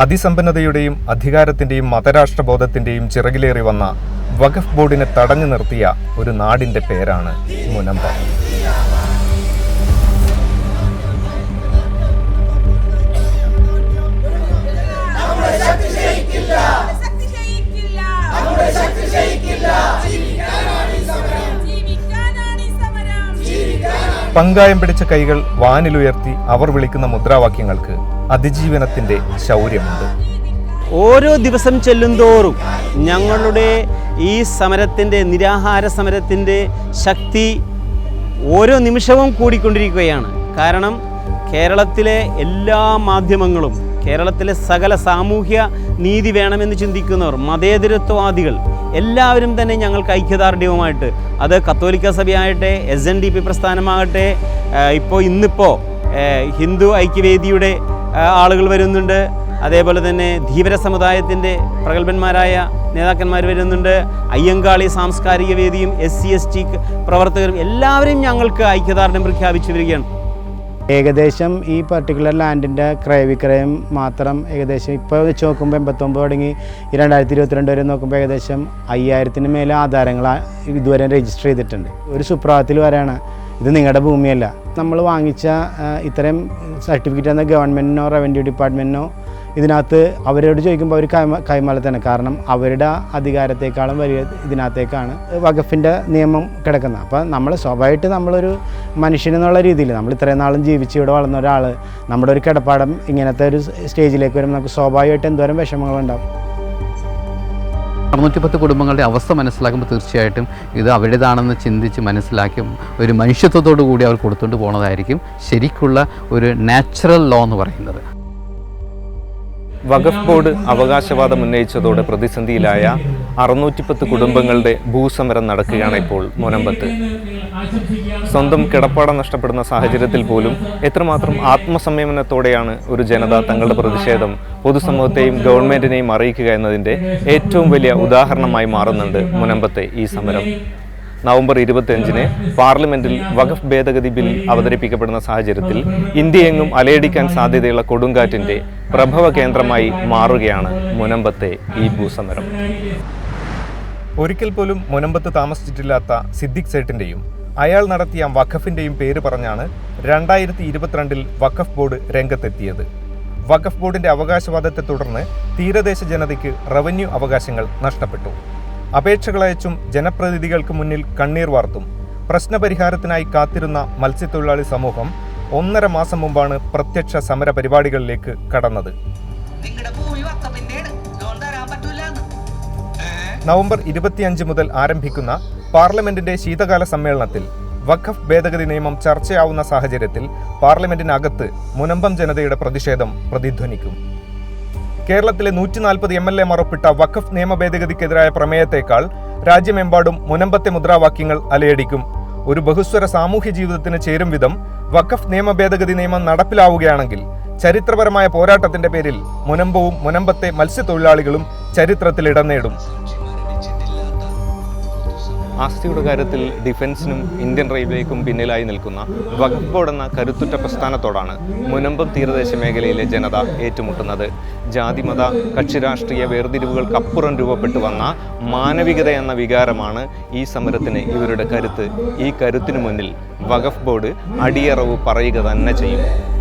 അതിസമ്പന്നതയുടെയും അധികാരത്തിന്റെയും മതരാഷ്ട്രബോധത്തിന്റെയും ചിറകിലേറി വന്ന വഖഫ് ബോർഡിനെ തടഞ്ഞു നിർത്തിയ ഒരു നാടിന്റെ പേരാണ് മുനമ്പ പങ്കായം പിടിച്ച കൈകൾ വാനിലുയർത്തി അവർ വിളിക്കുന്ന മുദ്രാവാക്യങ്ങൾക്ക് അതിജീവനത്തിന്റെ ശൗര്യമുണ്ട്. ഓരോ ദിവസം ചെല്ലുന്തോറും ഞങ്ങളുടെ ഈ സമരത്തിന്റെ നിരാഹാര സമരത്തിന്റെ ശക്തി ഓരോ നിമിഷവും കൂടിക്കൊണ്ടിരിക്കുകയാണ്. കാരണം കേരളത്തിലെ എല്ലാ മാധ്യമങ്ങളും കേരളത്തിലെ സകല സാമൂഹ്യ നീതി വേണമെന്ന് ചിന്തിക്കുന്നവർ മതേതരത്വവാദികൾ എല്ലാവരും തന്നെ ഞങ്ങൾക്ക് ഐക്യദാർഢ്യവുമായിട്ട്. അത് കത്തോലിക്ക സഭയാകട്ടെ എസ് എൻ ഡി പി പ്രസ്ഥാനമാകട്ടെ ഇപ്പോൾ ഇന്നിപ്പോൾ ഹിന്ദു ഐക്യവേദിയുടെ ആളുകൾ വരുന്നുണ്ട്. അതേപോലെ തന്നെ ധീവര സമുദായത്തിന്റെ പ്രഗത്ഭന്മാരായ നേതാക്കന്മാർ വരുന്നുണ്ട്. അയ്യങ്കാളി സാംസ്കാരിക വേദിയും എസ് സി എസ് ടി പ്രവർത്തകരും എല്ലാവരെയും ഞങ്ങൾക്ക് ഐക്യദാർഢ്യം പ്രഖ്യാപിച്ചു വരികയാണ്. ഏകദേശം ഈ പർട്ടിക്കുലർ ലാൻഡിന്റെ ക്രയവിക്രയം മാത്രം ഏകദേശം ഇപ്പോൾ വെച്ച് നോക്കുമ്പോൾ എൺപത്തൊമ്പത് തുടങ്ങി ഈ രണ്ടായിരത്തി ഇരുപത്തിരണ്ട് വരെ നോക്കുമ്പോൾ ഏകദേശം അയ്യായിരത്തിന് മേലെ ആധാരങ്ങൾ ഇതുവരെ രജിസ്റ്റർ ചെയ്തിട്ടുണ്ട്. ഒരു സുപ്രഭാതത്തിൽ വരെയാണ് ഇത് നിങ്ങളുടെ ഭൂമിയല്ല. നമ്മൾ വാങ്ങിച്ച ഇത്തരം സർട്ടിഫിക്കറ്റ് എന്ന ഗവൺമെന്റിനോ റവന്യൂ ഡിപ്പാർട്ട്മെന്റിനോ ഇതിനകത്ത് അവരോട് ചോദിക്കുമ്പോൾ അവർ കൈമ കൈമാലത്താണ് കാരണം അവരുടെ അധികാരത്തെക്കാളും വലിയ ഇതിനകത്തേക്കാണ് വകഫിന്റെ നിയമം കിടക്കുന്നത്. അപ്പോൾ നമ്മൾ സ്വാഭാവികമായിട്ട് നമ്മളൊരു മനുഷ്യനെന്നുള്ള രീതിയിൽ നമ്മൾ ഇത്രയും നാളും ജീവിച്ച് ഇവിടെ വളർന്ന ഒരാൾ നമ്മുടെ ഒരു കിടപ്പാടം ഇങ്ങനത്തെ ഒരു സ്റ്റേജിലേക്ക് വരുമ്പോൾ നമുക്ക് സ്വാഭാവികമായിട്ട് എന്തോരം വിഷമങ്ങളുണ്ടാവും. അറുന്നൂറ്റി പത്ത് കുടുംബങ്ങളുടെ അവസ്ഥ മനസ്സിലാക്കുമ്പോൾ തീർച്ചയായിട്ടും ഇത് അവരുടേതാണെന്ന് ചിന്തിച്ച് മനസ്സിലാക്കി ഒരു മനുഷ്യത്വത്തോടു കൂടി അവർ കൊടുത്തുകൊണ്ട് പോകുന്നതായിരിക്കും ശരിക്കുള്ള ഒരു നാച്ചുറൽ ലോ എന്ന് പറയുന്നത്. വഖഫ് ബോർഡ് അവകാശവാദം ഉന്നയിച്ചതോടെ പ്രതിസന്ധിയിലായ അറുന്നൂറ്റിപ്പത്ത് കുടുംബങ്ങളുടെ ഭൂസമരം നടക്കുകയാണ് ഇപ്പോൾ മുനമ്പത്ത്. സ്വന്തം കിടപ്പാടം നഷ്ടപ്പെടുന്ന സാഹചര്യത്തിൽ പോലും എത്രമാത്രം ആത്മസംയമനത്തോടെയാണ് ഒരു ജനത തങ്ങളുടെ പ്രതിഷേധം പൊതുസമൂഹത്തെയും ഗവൺമെന്റിനെയും അറിയിക്കുക എന്നതിന്റെ ഏറ്റവും വലിയ ഉദാഹരണമായി മാറുന്നുണ്ട് മുനമ്പത്തെ ഈ സമരം. നവംബർ ഇരുപത്തിയഞ്ചിന് പാർലമെന്റിൽ വഖഫ് ഭേദഗതി ബിൽ അവതരിപ്പിക്കപ്പെടുന്ന സാഹചര്യത്തിൽ ഇന്ത്യയെങ്ങും അലയടിക്കാൻ സാധ്യതയുള്ള കൊടുങ്കാറ്റിന്റെ പ്രഭവ കേന്ദ്രമായി മാറുകയാണ് മുനമ്പത്തെ ഈ ഭൂസമരം ഒരിക്കൽ പോലും മുനമ്പത്ത് താമസിച്ചിട്ടില്ലാത്ത സിദ്ദിഖ് സേട്ടിന്റെയും അയാൾ നടത്തിയ വഖഫിന്റെയും പേര് പറഞ്ഞാണ് രണ്ടായിരത്തി ഇരുപത്തിരണ്ടിൽ വഖഫ് ബോർഡ് രംഗത്തെത്തിയത്. വഖഫ് ബോർഡിന്റെ അവകാശവാദത്തെ തുടർന്ന് തീരദേശ ജനതയ്ക്ക് റവന്യൂ അവകാശങ്ങൾ നഷ്ടപ്പെട്ടു. അപേക്ഷകളയച്ചും ജനപ്രതിനിധികൾക്ക് മുന്നിൽ കണ്ണീർ വാർത്തും. പ്രശ്നപരിഹാരത്തിനായി കാത്തിരുന്ന മത്സ്യത്തൊഴിലാളി സമൂഹം ഒന്നര മാസം മുമ്പാണ് പ്രത്യക്ഷ സമര പരിപാടികളിലേക്ക് കടന്നത്. നവംബർ ഇരുപത്തിയഞ്ച് മുതൽ ആരംഭിക്കുന്ന പാർലമെന്റിന്റെ ശീതകാല സമ്മേളനത്തിൽ വഖഫ് ഭേദഗതി നിയമം ചർച്ചയാവുന്ന സാഹചര്യത്തിൽ പാർലമെന്റിനകത്ത് മുനമ്പം ജനതയുടെ പ്രതിഷേധം പ്രതിധ്വനിക്കും. കേരളത്തിലെ നൂറ്റി നാൽപ്പത് എം എൽ എമാർ ഒപ്പിട്ട വഖഫ് നിയമ ഭേദഗതിക്കെതിരായ പ്രമേയത്തേക്കാൾ രാജ്യമെമ്പാടും മുനമ്പത്തെ മുദ്രാവാക്യങ്ങൾ അലയടിക്കും. ഒരു ബഹുസ്വര സാമൂഹ്യ ജീവിതത്തിന് ചേരും വിധം വഖഫ് നിയമ ഭേദഗതി നിയമം നടപ്പിലാവുകയാണെങ്കിൽ ചരിത്രപരമായ പോരാട്ടത്തിന്റെ പേരിൽ മുനമ്പവും മുനമ്പത്തെ മത്സ്യത്തൊഴിലാളികളും ചരിത്രത്തിൽ ഇടം നേടും. ആസ്തിയുടെ കാര്യത്തിൽ ഡിഫൻസിനും ഇന്ത്യൻ റെയിൽവേക്കും പിന്നിലായി നിൽക്കുന്ന വഖഫ് ബോർഡ് എന്ന കരുത്തുറ്റ പ്രസ്ഥാനത്തോടാണ് മുനമ്പം തീരദേശ മേഖലയിലെ ജനത ഏറ്റുമുട്ടുന്നത്. ജാതിമത കക്ഷിരാഷ്ട്രീയ വേർതിരിവുകൾക്കപ്പുറം രൂപപ്പെട്ടു വന്ന മാനവികത എന്ന വികാരമാണ് ഈ സമരത്തിന് ഇവരുടെ കരുത്ത്. ഈ കരുത്തിനു മുന്നിൽ വഖഫ് ബോർഡ് അടിയറവ് പറയുക തന്നെ ചെയ്യും.